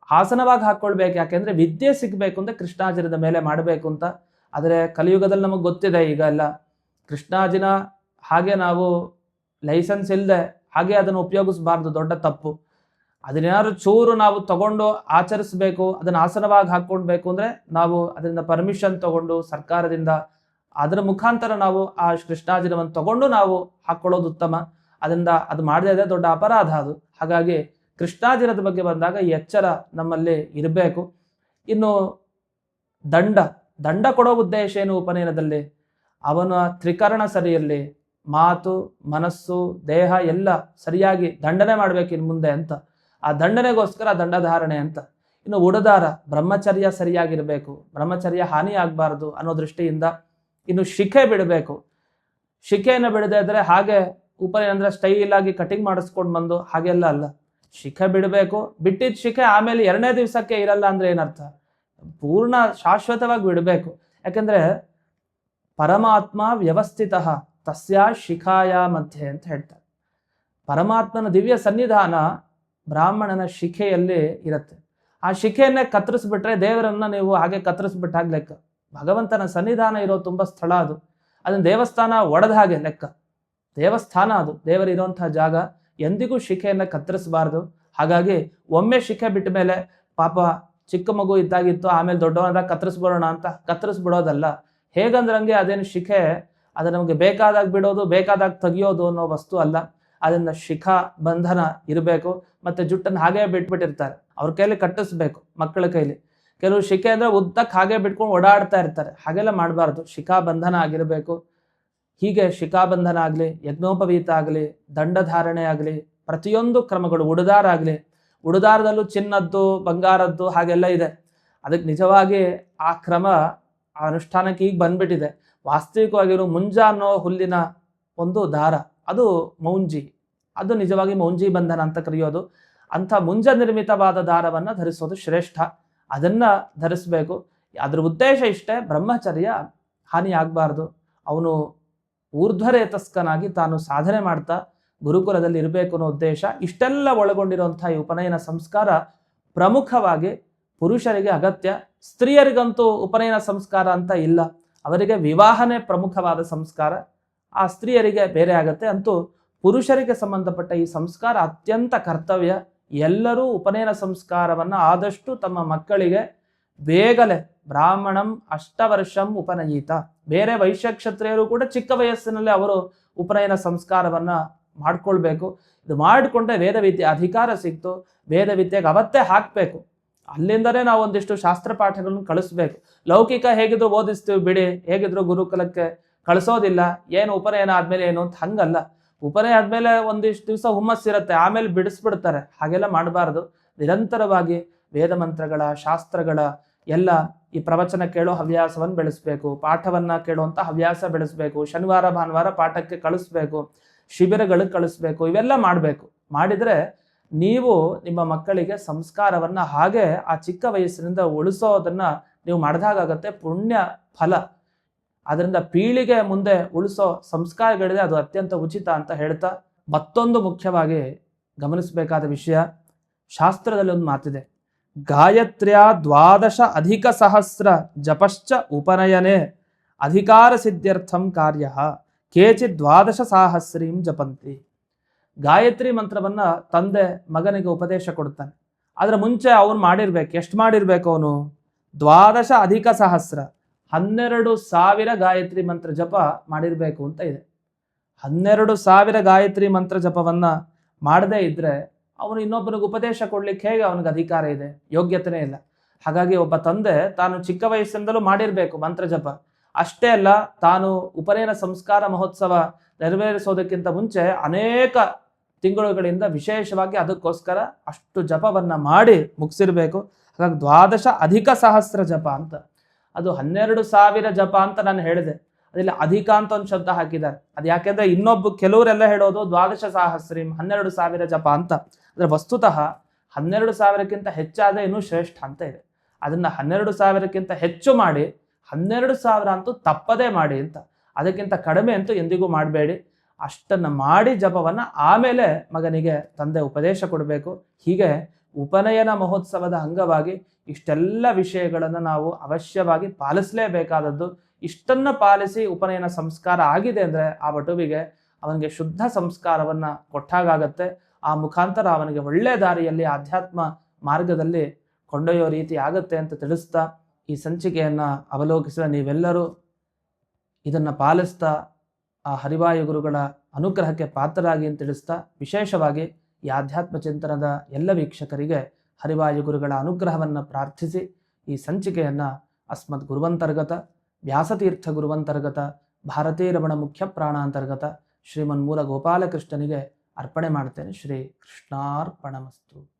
ಆಸನವಾಗಿ ಹಾಕ್ಕೊಳ್ಬೇಕು ಯಾಕೆಂದ್ರೆ ವಿದ್ಯೆ ಸಿಗಬೇಕು ಅಂತ ಕೃಷ್ಣಾಜಿನದ ಮೇಲೆ ಮಾಡಬೇಕು ಅಂತ. ಆದರೆ ಕಲಿಯುಗದಲ್ಲಿ ನಮಗೆ ಗೊತ್ತಿದೆ ಈಗ ಎಲ್ಲ. ಕೃಷ್ಣಾಜಿನ ಹಾಗೆ ನಾವು ಲೈಸೆನ್ಸ್ ಇಲ್ಲದೆ ಹಾಗೆ ಅದನ್ನು ಉಪಯೋಗಿಸಬಾರ್ದು, ದೊಡ್ಡ ತಪ್ಪು. ಅದನ್ನೇನಾದ್ರು ಚೂರು ನಾವು ತಗೊಂಡು ಆಚರಿಸ್ಬೇಕು, ಅದನ್ನ ಆಸನವಾಗಿ ಹಾಕ್ಕೊಳ್ಬೇಕು ಅಂದ್ರೆ ನಾವು ಅದರಿಂದ ಪರ್ಮಿಷನ್ ತಗೊಂಡು ಸರ್ಕಾರದಿಂದ ಅದರ ಮುಖಾಂತರ ನಾವು ಆ ಕೃಷ್ಣಾಜಿನವನ್ನು ತಗೊಂಡು ನಾವು ಹಾಕೊಳ್ಳೋದು ಉತ್ತಮ. ಅದರಿಂದ ಅದು ಮಾಡದೇ ದೊಡ್ಡ ಅಪರಾಧ ಅದು. ಹಾಗಾಗಿ ಕೃಷ್ಣಾಜಿನದ ಬಗ್ಗೆ ಬಂದಾಗ ಎಚ್ಚರ ನಮ್ಮಲ್ಲಿ ಇರಬೇಕು. ಇನ್ನು ದಂಡ ದಂಡ ಕೊಡೋ ಉದ್ದೇಶ ಏನು ಉಪನಯನದಲ್ಲಿ? ಅವನ ತ್ರಿಕರಣ ಸರಿಯಲ್ಲಿ, ಮಾತು, ಮನಸ್ಸು, ದೇಹ ಎಲ್ಲ ಸರಿಯಾಗಿ ದಂಡನೆ ಮಾಡ್ಬೇಕು ಇನ್ನು ಮುಂದೆ ಅಂತ. ಆ ದಂಡನೆಗೋಸ್ಕರ ದಂಡಧಾರಣೆ ಅಂತ. ಇನ್ನು ಉಡದಾರ, ಬ್ರಹ್ಮಚರ್ಯ ಸರಿಯಾಗಿರಬೇಕು. ಬ್ರಹ್ಮಚರ್ಯ ಹಾನಿ ಆಗಬಾರ್ದು ಅನ್ನೋ ದೃಷ್ಟಿಯಿಂದ ಇನ್ನು ಶಿಖೆ ಬಿಡಬೇಕು. ಶಿಖೆಯನ್ನು ಬಿಡದೆ ಇದ್ರೆ ಹಾಗೆ ಉಪ ಏನಂದ್ರೆ ಸ್ಟೈಲ್ ಆಗಿ ಕಟಿಂಗ್ ಮಾಡಿಸ್ಕೊಂಡು ಬಂದು ಹಾಗೆಲ್ಲ ಅಲ್ಲ. ಶಿಖೆ ಬಿಡಬೇಕು. ಬಿಟ್ಟಿದ್ದ ಶಿಖೆ ಆಮೇಲೆ ಎರಡನೇ ದಿವಸಕ್ಕೆ ಇರಲ್ಲ ಅಂದ್ರೆ ಏನರ್ಥ? ಪೂರ್ಣ ಶಾಶ್ವತವಾಗಿ ಬಿಡಬೇಕು. ಯಾಕಂದ್ರೆ ಪರಮಾತ್ಮ ವ್ಯವಸ್ಥಿತ ತಸ್ಯ ಶಿಖಾಯ ಮಧ್ಯೆ ಅಂತ ಹೇಳ್ತಾರೆ. ಪರಮಾತ್ಮನ ದಿವ್ಯ ಸನ್ನಿಧಾನ ಬ್ರಾಹ್ಮಣನ ಶಿಖೆಯಲ್ಲಿ ಇರುತ್ತೆ. ಆ ಶಿಖೆಯನ್ನೇ ಕತ್ತರಿಸ್ಬಿಟ್ರೆ ದೇವರನ್ನ ನೀವು ಹಾಗೆ ಕತ್ತರಿಸ್ಬಿಟ್ಟಾಗ ಲೆಕ್ಕ ಭಗವಂತನ ಸನ್ನಿಧಾನ ಇರೋ ತುಂಬ ಸ್ಥಳ ಅದು. ಅದನ್ನ ದೇವಸ್ಥಾನ ಒಡೆದ ಹಾಗೆ ಲೆಕ್ಕ. ದೇವಸ್ಥಾನ ಅದು. ದೇವರಿರುವಂತಹ ಜಾಗ. ಎಂದಿಗೂ ಶಿಖೆಯನ್ನು ಕತ್ತರಿಸಬಾರದು. ಹಾಗಾಗಿ ಒಮ್ಮೆ ಶಿಖೆ ಬಿಟ್ಟ ಮೇಲೆ ಪಾಪ ಚಿಕ್ಕ ಮಗು ಇದ್ದಾಗಿತ್ತು, ಆಮೇಲೆ ದೊಡ್ಡವನಾದಾಗ ಕತ್ತರಿಸ್ಬಿಡೋಣ ಅಂತ ಕತ್ತರಿಸ್ಬಿಡೋದಲ್ಲ. ಹೇಗಂದ್ರಂಗೆ ಅದೇನು ಶಿಖೆ, ಅದು ನಮಗೆ ಬೇಕಾದಾಗ ಬಿಡೋದು, ಬೇಕಾದಾಗ ತೆಗಿಯೋದು ಅನ್ನೋ ವಸ್ತು ಅಲ್ಲ. ಅದನ್ನ ಶಿಖಾ, ಬಂಧನ ಇರಬೇಕು. ಮತ್ತೆ ಜುಟ್ಟನ್ನು ಹಾಗೆ ಬಿಟ್ಬಿಟ್ಟಿರ್ತಾರೆ. ಅವ್ರ ಕೈಲಿ ಕಟ್ಟಿಸ್ಬೇಕು ಮಕ್ಕಳ ಕೈಲಿ. ಕೆಲವು ಶಿಖೆ ಅಂದರೆ ಉದ್ದಕ್ಕೆ ಹಾಗೆ ಬಿಟ್ಕೊಂಡು ಓಡಾಡ್ತಾ ಇರ್ತಾರೆ. ಹಾಗೆಲ್ಲ ಮಾಡಬಾರ್ದು. ಶಿಖಾ ಬಂಧನ ಆಗಿರಬೇಕು. ಹೀಗೆ ಶಿಖಾಬಂಧನ ಆಗಲಿ, ಯಜ್ಞೋಪವೀತ ಆಗಲಿ, ದಂಡಧಾರಣೆ ಆಗಲಿ, ಪ್ರತಿಯೊಂದು ಕ್ರಮಗಳು, ಉಡುದಾರ ಆಗಲಿ, ಉಡುದಾರದಲ್ಲೂ ಚಿನ್ನದ್ದು, ಬಂಗಾರದ್ದು ಹಾಗೆಲ್ಲ ಇದೆ. ಅದಕ್ಕೆ ನಿಜವಾಗಿ ಆ ಕ್ರಮ, ಆ ಅನುಷ್ಠಾನಕ್ಕೆ ಈಗ ಬಂದ್ಬಿಟ್ಟಿದೆ. ವಾಸ್ತವಿಕವಾಗಿರೋ ಮುಂಜಾನೋ ಹುಲ್ಲಿನ ಒಂದು ದಾರ, ಅದು ಮೌಂಜಿ. ಅದು ನಿಜವಾಗಿ ಮೌಂಜಿ ಬಂಧನ ಅಂತ ಕರೆಯೋದು. ಅಂಥ ಮುಂಜ ನಿರ್ಮಿತವಾದ ದಾರವನ್ನು ಧರಿಸೋದು ಶ್ರೇಷ್ಠ. ಅದನ್ನ ಧರಿಸಬೇಕು. ಅದ್ರ ಉದ್ದೇಶ ಇಷ್ಟೇ, ಬ್ರಹ್ಮಚರ್ಯ ಹಾನಿ ಆಗಬಾರ್ದು ಅವನು ಊರ್ಧ್ವರೇತಸ್ಕನಾಗಿ ತಾನು ಸಾಧನೆ ಮಾಡ್ತಾ ಗುರುಕುಲದಲ್ಲಿ ಇರಬೇಕು ಅನ್ನೋ ಉದ್ದೇಶ, ಇಷ್ಟೆಲ್ಲ ಒಳಗೊಂಡಿರುವಂಥ ಈ ಉಪನಯನ ಸಂಸ್ಕಾರ ಪ್ರಮುಖವಾಗಿ ಪುರುಷರಿಗೆ ಅಗತ್ಯ. ಸ್ತ್ರೀಯರಿಗಂತೂ ಉಪನಯನ ಸಂಸ್ಕಾರ ಅಂತ ಇಲ್ಲ. ಅವರಿಗೆ ವಿವಾಹನೇ ಪ್ರಮುಖವಾದ ಸಂಸ್ಕಾರ. ಆ ಸ್ತ್ರೀಯರಿಗೆ ಬೇರೆ ಆಗತ್ತೆ. ಅಂತೂ ಪುರುಷರಿಗೆ ಸಂಬಂಧಪಟ್ಟ ಈ ಸಂಸ್ಕಾರ ಅತ್ಯಂತ ಕರ್ತವ್ಯ. ಎಲ್ಲರೂ ಉಪನಯನ ಸಂಸ್ಕಾರವನ್ನು ಆದಷ್ಟು ತಮ್ಮ ಮಕ್ಕಳಿಗೆ ಬೇಗನೆ ಬ್ರಾಹ್ಮಣಂ ಅಷ್ಟವರ್ಷಂ ಉಪನಯಿತ. ಬೇರೆ ವೈಶ್ಯ ಕ್ಷತ್ರಿಯರು ಕೂಡ ಚಿಕ್ಕ ವಯಸ್ಸಿನಲ್ಲಿ ಅವರು ಉಪನಯನ ಸಂಸ್ಕಾರವನ್ನ ಮಾಡ್ಕೊಳ್ಬೇಕು. ಇದು ಮಾಡಿಕೊಂಡ್ರೆ ವೇದ ವಿದ್ಯೆ ಅಧಿಕಾರ ಸಿಕ್ತು. ವೇದ ವಿದ್ಯೆಗೆ ಅವತ್ತೇ ಹಾಕಬೇಕು. ಅಲ್ಲಿಂದನೇ ನಾವು ಒಂದಿಷ್ಟು ಶಾಸ್ತ್ರ ಪಾಠಗಳನ್ನು ಕಳಿಸ್ಬೇಕು. ಲೌಕಿಕ ಹೇಗಿದ್ರು ಓದಿಸ್ತೀವಿ ಬಿಡಿ. ಹೇಗಿದ್ರು ಗುರುಕುಲಕ್ಕೆ ಕಳಿಸೋದಿಲ್ಲ. ಏನು ಉಪನಯನ ಆದಮೇಲೆ ಏನು ಅಂತ ಹಂಗಲ್ಲ. ಉಪನಯನ ಆದ್ಮೇಲೆ ಒಂದಿಷ್ಟು ದಿವಸ ಹುಮ್ಮಸ್ಸಿರುತ್ತೆ ಆಮೇಲೆ ಬಿಡಿಸ್ಬಿಡ್ತಾರೆ. ಹಾಗೆಲ್ಲ ಮಾಡಬಾರ್ದು. ನಿರಂತರವಾಗಿ ವೇದ ಮಂತ್ರಗಳ, ಶಾಸ್ತ್ರಗಳ ಎಲ್ಲ ಈ ಪ್ರವಚನ ಕೇಳೋ ಹವ್ಯಾಸವನ್ನು ಬೆಳೆಸಬೇಕು, ಪಾಠವನ್ನ ಕೇಳುವಂತ ಹವ್ಯಾಸ ಬೆಳೆಸಬೇಕು, ಶನಿವಾರ, ಭಾನುವಾರ ಪಾಠಕ್ಕೆ ಕಳಿಸ್ಬೇಕು ಶಿಬಿರಗಳಿಗೆ ಕಳಿಸ್ಬೇಕು, ಇವೆಲ್ಲ ಮಾಡಬೇಕು. ಮಾಡಿದ್ರೆ ನೀವು ನಿಮ್ಮ ಮಕ್ಕಳಿಗೆ ಸಂಸ್ಕಾರವನ್ನ ಹಾಗೆ ಆ ಚಿಕ್ಕ ವಯಸ್ಸಿನಿಂದ ಉಳಿಸೋದನ್ನ ನೀವು ಮಾಡಿದಾಗತ್ತೆ ಪುಣ್ಯ ಫಲ. ಅದರಿಂದ ಪೀಳಿಗೆ ಮುಂದೆ ಉಳಿಸೋ ಸಂಸ್ಕಾರಗಳಿದೆ, ಅದು ಅತ್ಯಂತ ಉಚಿತ ಅಂತ ಹೇಳ್ತಾ ಮತ್ತೊಂದು ಮುಖ್ಯವಾಗಿ ಗಮನಿಸಬೇಕಾದ ವಿಷಯ ಶಾಸ್ತ್ರದಲ್ಲಿ ಒಂದು ಮಾತಿದೆ. ಗಾಯತ್ರ್ಯ ದ್ವಾದಶ ಅಧಿಕ ಸಹಸ್ರ ಜಪಶ್ಚ ಉಪನಯನೆ ಅಧಿಕಾರ ಸಿದ್ಧ್ಯರ್ಥಂ ಕಾರ್ಯ ಕೇಚಿತ್ ದ್ವಾದಶ ಸಾಹಸ್ರೀಂ ಜಪಂತಿ. ಗಾಯತ್ರಿ ಮಂತ್ರವನ್ನ ತಂದೆ ಮಗನಿಗೆ ಉಪದೇಶ ಕೊಡ್ತಾನೆ ಅದರ ಮುಂಚೆ ಅವನು ಮಾಡಿರ್ಬೇಕು, ಎಷ್ಟು ಮಾಡಿರ್ಬೇಕು ಅವನು? ದ್ವಾದಶ ಅಧಿಕ ಸಹಸ್ರ. ಹನ್ನೆರಡು ಸಾವಿರ ಗಾಯತ್ರಿ ಮಂತ್ರ ಜಪ ಮಾಡಿರಬೇಕು ಅಂತ ಇದೆ. ಹನ್ನೆರಡು ಸಾವಿರ ಗಾಯತ್ರಿ ಮಂತ್ರ ಜಪವನ್ನು ಮಾಡದೇ ಇದ್ದರೆ ಅವನು ಇನ್ನೊಬ್ಬನಿಗೆ ಉಪದೇಶ ಕೊಡ್ಲಿಕ್ಕೆ ಹೇಗೆ ಅವನಿಗೆ ಅಧಿಕಾರ ಇದೆ? ಯೋಗ್ಯತೆನೇ ಇಲ್ಲ. ಹಾಗಾಗಿ ಒಬ್ಬ ತಂದೆ ತಾನು ಚಿಕ್ಕ ವಯಸ್ಸಿಂದಲೂ ಮಾಡಿರಬೇಕು ಮಂತ್ರ ಜಪ. ಅಷ್ಟೇ ಅಲ್ಲ, ತಾನು ಉಪನಯನ ಸಂಸ್ಕಾರ ಮಹೋತ್ಸವ ನೆರವೇರಿಸೋದಕ್ಕಿಂತ ಮುಂಚೆ ಅನೇಕ ತಿಂಗಳುಗಳಿಂದ ವಿಶೇಷವಾಗಿ ಅದಕ್ಕೋಸ್ಕರ ಅಷ್ಟು ಜಪವನ್ನು ಮಾಡಿ ಮುಗಿಸಿರ್ಬೇಕು. ಹಾಗಾಗಿ ದ್ವಾದಶ ಅಧಿಕ ಸಹಸ್ರ ಜಪ ಅಂತ. ಅದು ಹನ್ನೆರಡು ಸಾವಿರ ಜಪ ಅಂತ ನಾನು ಹೇಳಿದೆ. ಅದಿಲ್ಲ ಅಧಿಕ ಅಂತ ಒಂದು ಶಬ್ದ ಹಾಕಿದ್ದಾರೆ. ಅದು ಯಾಕೆಂದ್ರೆ ಇನ್ನೊಬ್ಬ ಕೆಲವರೆಲ್ಲ ಹೇಳೋದು ದ್ವಾದಶ ಸಹಸ್ರೀಂ ಹನ್ನೆರಡು ಸಾವಿರ ಜಪ ಅಂತ. ಅಂದ್ರೆ ವಸ್ತುತಃ ಹನ್ನೆರಡು ಸಾವಿರಕ್ಕಿಂತ ಹೆಚ್ಚಾದ ಇನ್ನೂ ಶ್ರೇಷ್ಠ ಅಂತ ಇದೆ. ಅದನ್ನ ಹನ್ನೆರಡು ಸಾವಿರಕ್ಕಿಂತ ಹೆಚ್ಚು ಮಾಡಿ ಹನ್ನೆರಡು ಸಾವಿರ ಅಂತೂ ತಪ್ಪದೇ ಮಾಡಿ ಅಂತ. ಅದಕ್ಕಿಂತ ಕಡಿಮೆ ಅಂತೂ ಎಂದಿಗೂ ಮಾಡಬೇಡಿ. ಅಷ್ಟನ್ನು ಮಾಡಿ ಜಪವನ್ನ ಆಮೇಲೆ ಮಗನಿಗೆ ತಂದೆ ಉಪದೇಶ ಕೊಡಬೇಕು. ಹೀಗೆ ಉಪನಯನ ಮಹೋತ್ಸವದ ಅಂಗವಾಗಿ ಇಷ್ಟೆಲ್ಲ ವಿಷಯಗಳನ್ನು ನಾವು ಅವಶ್ಯವಾಗಿ ಪಾಲಿಸಲೇಬೇಕಾದದ್ದು ಇಷ್ಟನ್ನು ಪಾಲಿಸಿ ಉಪನಯನ ಸಂಸ್ಕಾರ ಆಗಿದೆ ಅಂದರೆ ಆ ವಟುವಿಗೆ ಅವನಿಗೆ ಶುದ್ಧ ಸಂಸ್ಕಾರವನ್ನು ಕೊಟ್ಟಾಗತ್ತೆ ಆ ಮುಖಾಂತರ ಅವನಿಗೆ ಒಳ್ಳೆಯ ದಾರಿಯಲ್ಲಿ ಆಧ್ಯಾತ್ಮ ಮಾರ್ಗದಲ್ಲಿ ಕೊಂಡೊಯ್ಯೋ ರೀತಿ ಆಗುತ್ತೆ ಅಂತ ತಿಳಿಸ್ತಾ ಈ ಸಂಚಿಕೆಯನ್ನು ಅವಲೋಕಿಸಿದ ನೀವೆಲ್ಲರೂ ಇದನ್ನು ಪಾಲಿಸ್ತಾ ಆ ಹರಿವಾಯು ಗುರುಗಳ ಅನುಗ್ರಹಕ್ಕೆ ಪಾತ್ರರಾಗಿ ಅಂತ ತಿಳಿಸ್ತಾ ವಿಶೇಷವಾಗಿ ಈ ಆಧ್ಯಾತ್ಮ ಚಿಂತನದ ಎಲ್ಲ ವೀಕ್ಷಕರಿಗೆ ಹರಿವಾಯು ಗುರುಗಳ ಅನುಗ್ರಹವನ್ನು ಪ್ರಾರ್ಥಿಸಿ, ಈ ಸಂಚಿಕೆಯನ್ನು ಅಸ್ಮತ್ ಗುರುವಂತರ್ಗತ, ವ್ಯಾಸತೀರ್ಥ ಗುರುವಂತರ್ಗತ ಭಾರತೀ ರಮಣ ಮುಖ್ಯ ಪ್ರಾಣಾಂತರ್ಗತ ಶ್ರೀಮನ್ಮೂಲ ಗೋಪಾಲಕೃಷ್ಣನಿಗೆ ಅರ್ಪಣೆ ಮಾಡ್ತೇನೆ. ಶ್ರೀ ಕೃಷ್ಣಾರ್ಪಣಮಸ್ತು.